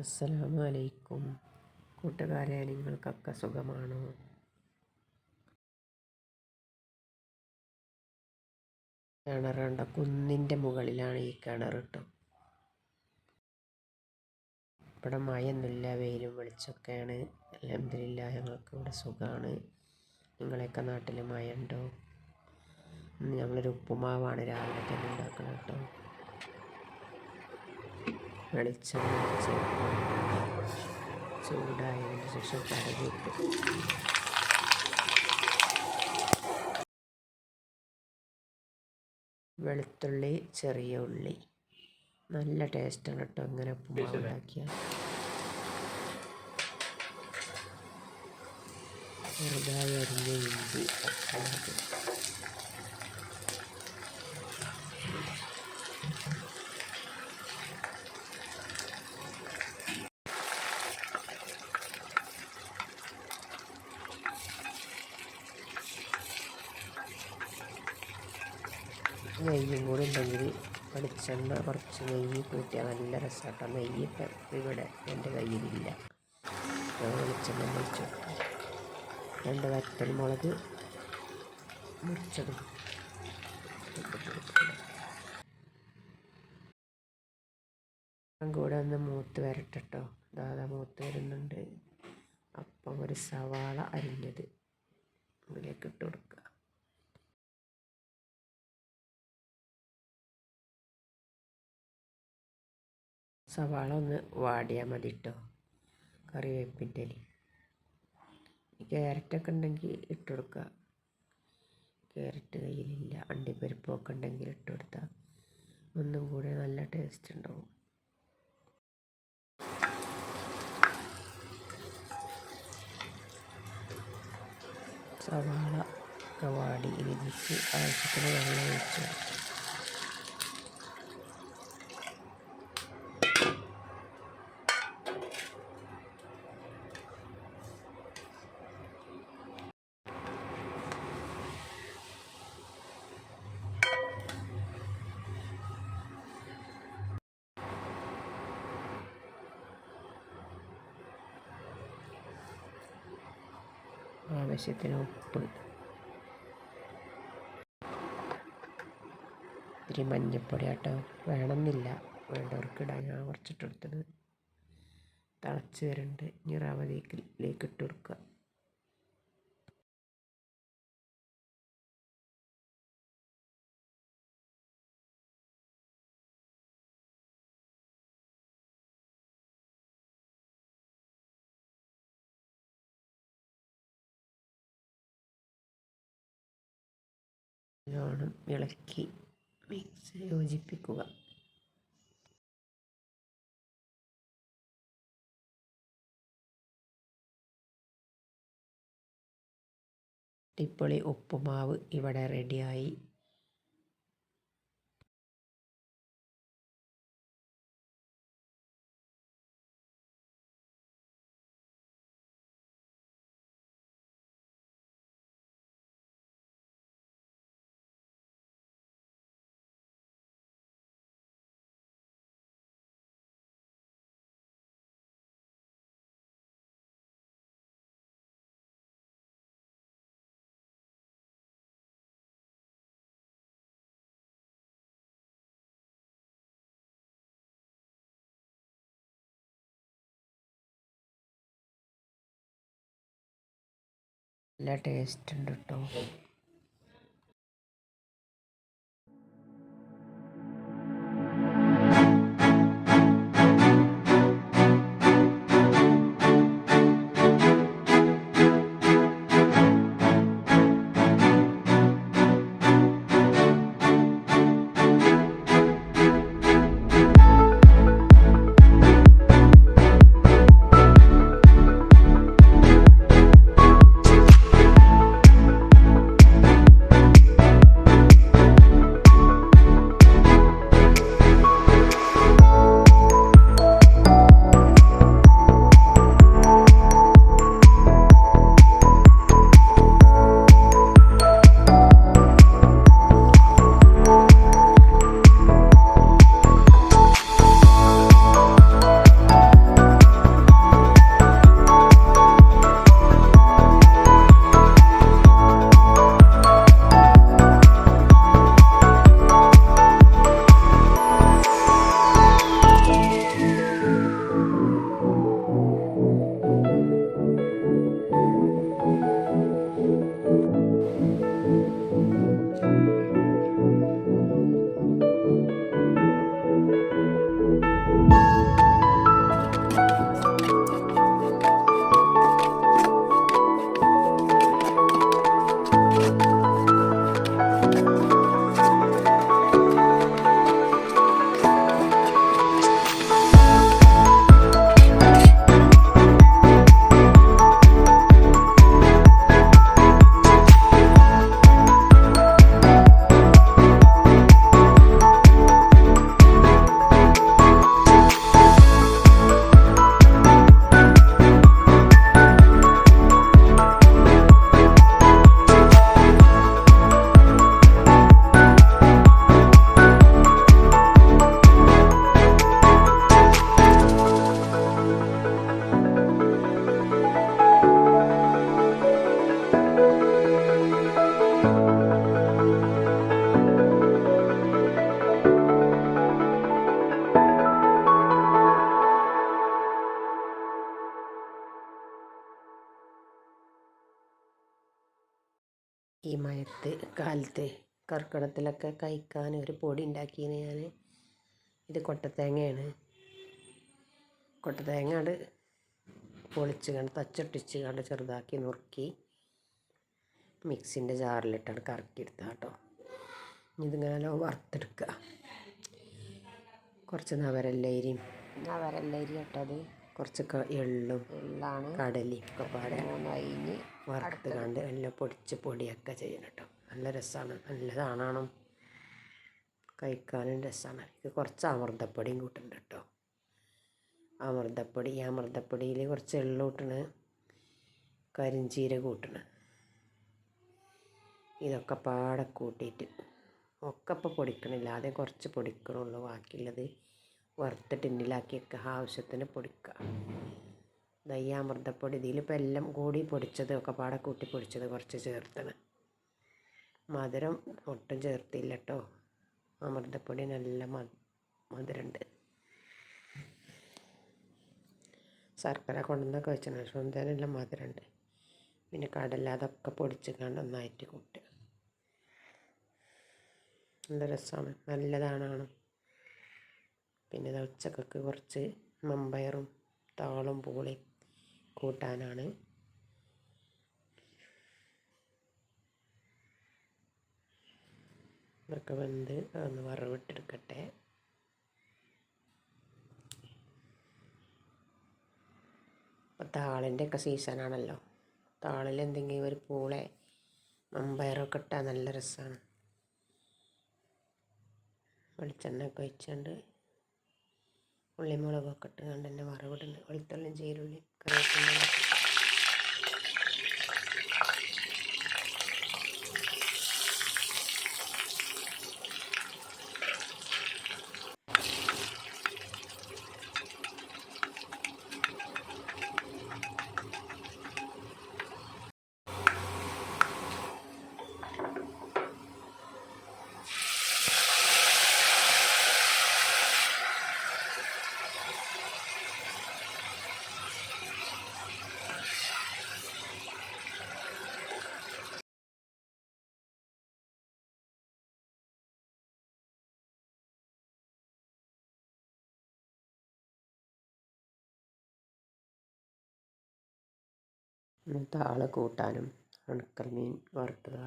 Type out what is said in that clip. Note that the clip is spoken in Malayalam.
അസ്സലാമു അലൈക്കും. കൂട്ടുകാരെ നിങ്ങൾക്കൊക്കെ സുഖമാണോ? കിണറുണ്ട കുന്നിന്റെ മുകളിലാണ് ഈ കിണർ കേട്ടോ. ഇവിടെ മഴയൊന്നുമില്ല വെയിലും വെളിച്ചൊക്കെയാണ് അലഹമില്ല ഞങ്ങൾക്ക് ഇവിടെ സുഖമാണ്. നിങ്ങളെയൊക്കെ നാട്ടിൽ മഴ ഉണ്ടോ ഞങ്ങളൊരു ഉപ്പുമാവാണ് രാവിലെ തന്നെ ഉണ്ടാക്കുന്നത് കേട്ടോ. വെളിച്ചെണ്ണ ചൂടായതിന് ശേഷം കടുകിട്ട് വെളുത്തുള്ളി ചെറിയ ഉള്ളി. നല്ല ടേസ്റ്റാണ് കേട്ടോ ഇങ്ങനെ ഉപ്പുമാവ് ഉണ്ടാക്കിയാൽ ചെറുതായി അരിഞ്ഞ ഇഞ്ചി നെയ്യും കൂടി ഉണ്ടെങ്കിൽ വെളിച്ചെണ്ണ കുറച്ച് നെയ്യ് കൂട്ടിയാൽ നല്ല രസമാട്ടോ നെയ്യ് ഇവിടെ എന്റെ കയ്യിലില്ല. വെളിച്ചെണ്ണ മുറിച്ച് രണ്ട് വറ്റൽ മുളക് മുറിച്ചതും കൂടെ ഒന്ന് മൂത്ത് വരട്ടോ ദാദാ മൂത്ത് വരുന്നുണ്ട്. അപ്പം ഒരു സവാള അരിഞ്ഞത് ഇതിലേക്ക് ഇട്ട് കൊടുക്കുക. സവാള ഒന്ന് വാടിയാൽ മതി കേട്ടോ കറിവേപ്പിന്റെ ക്യാരറ്റൊക്കെ ഉണ്ടെങ്കിൽ ഇട്ട് കൊടുക്കുക. ക്യാരറ്റ് കയ്യിലില്ല. അണ്ടിപ്പരിപ്പൊക്കെ ഉണ്ടെങ്കിൽ ഇട്ട് കൊടുത്താൽ ഒന്നും കൂടെ നല്ല ടേസ്റ്റ് ഉണ്ടാവും. സവാള വാടി ഇതിലേക്ക് ആവശ്യത്തിന് വെള്ളം ഒഴിച്ച് ആവശ്യത്തിന് ഉപ്പ്. ഇത്തിരി മഞ്ഞൾപ്പൊടി ആട്ടോ വേണമെന്നില്ല. വേണ്ടവർക്ക് ഇടാൻ ഞാൻ കുറച്ചിട്ടെടുത്തത്. തിളച്ച് വരുന്നുണ്ട് ഇനി റവ ലേക്ക് ഇട്ട് കൊടുക്കുക. നല്ലോണം ഇളക്കി മിക്സ് യോജിപ്പിക്കുക. അടിപൊളി ഉപ്പുമാവ് ഇവിടെ റെഡിയായി നല്ല ടേസ്റ്റ് ഉണ്ട് കേട്ടോ കാലത്ത് കർക്കിടത്തിലൊക്കെ കഴിക്കാൻ ഒരു പൊടി ഉണ്ടാക്കിയത് ഞാൻ ഇത് കൊട്ടത്തേങ്ങയാണ്. കൊട്ടത്തേങ്ങ അത് പൊളിച്ച് കണ്ട് തച്ചൊട്ടിച്ച് കണ്ട് ചെറുതാക്കി നുറുക്കി മിക്സിന്റെ ജാറിലിട്ടാണ് കറക്കിയെടുക്കുക കേട്ടോ ഇതിങ്ങനെ വറുത്തെടുക്കുക കുറച്ച് നവരല്ലരിയും നവരല്ലരി കേട്ടോ അത്. കുറച്ച് എള്ളും എള്ളാണ്. കടലയും ഒക്കെ പാടെ മൂന്നയിന് വറുത്ത് കണ്ട് എല്ലാം പൊടിച്ച് പൊടിയൊക്കെ ചെയ്യണം കേട്ടോ നല്ല രസമാണ് നല്ലതാണോ കഴിക്കാനും രസമാണ് ഇത് കുറച്ച് അമൃതപ്പൊടിയും കൂട്ടുന്നുണ്ട് കേട്ടോ അമൃതപ്പൊടി ഈ അമൃതപ്പൊടിയിൽ കുറച്ച് എള്ള് കൂട്ടണ്. കരിഞ്ചീര കൂട്ടണ്. ഇതൊക്കെ പാടെ കൂട്ടിയിട്ട്. ഒക്കെ ഇപ്പോൾ പൊടിക്കണില്ല. ആദ്യം കുറച്ച് പൊടിക്കണുള്ളൂ. ബാക്കിയുള്ളത് വറുത്ത് ടിന്നിലാക്കിയൊക്കെ ആവശ്യത്തിന് പൊടിക്കുക. ദയ്യ അമൃതപ്പൊടി ഇതിലിപ്പോൾ എല്ലാം കൂടി പൊടിച്ചത് ഒക്കെ പാടെ കൂട്ടി പൊടിച്ചത് കുറച്ച് ചേർത്തത് മധുരം ഒട്ടും ചേർത്തില്ല കേട്ടോ അമൃതപ്പൊടി നല്ല മധുരമുണ്ട് ശർക്കര കൊണ്ടുവന്നൊക്കെ വെച്ചാൽ നല്ല മധുരമുണ്ട് പിന്നെ കടല അതൊക്കെ പൊടിച്ച് കണ്ട് കൂട്ടുക. നല്ല രസമാണ് നല്ലതാണ് പിന്നെ ഇത് ഉച്ചക്കൊക്കെ കുറച്ച് മമ്പയറും താളും പൂളയും കൂട്ടാനാണ്. ഇതൊക്കെ വെന്ത് ഒന്ന് വറവിട്ടെടുക്കട്ടെ. ഇപ്പോൾ താളിന്റെ ഒക്കെ സീസണാണല്ലോ. താളിൽ എന്തെങ്കിലും ഒരു പൂളെ മമ്പയറൊക്കെ ഇട്ടാൽ നല്ല രസമാണ് വെളിച്ചെണ്ണ ഒക്കെ ഒഴിച്ചുകൊണ്ട് ഉള്ളിമുളകൊക്കെ ഇട്ട് കണ്ട് തന്നെ വറവിടുന്നത് വെളുത്തുള്ളിയും ചീരുള്ളിയും കറിവേപ്പില താള കൂട്ടാനും ഉണക്കൽ മീൻ വറുത്തത്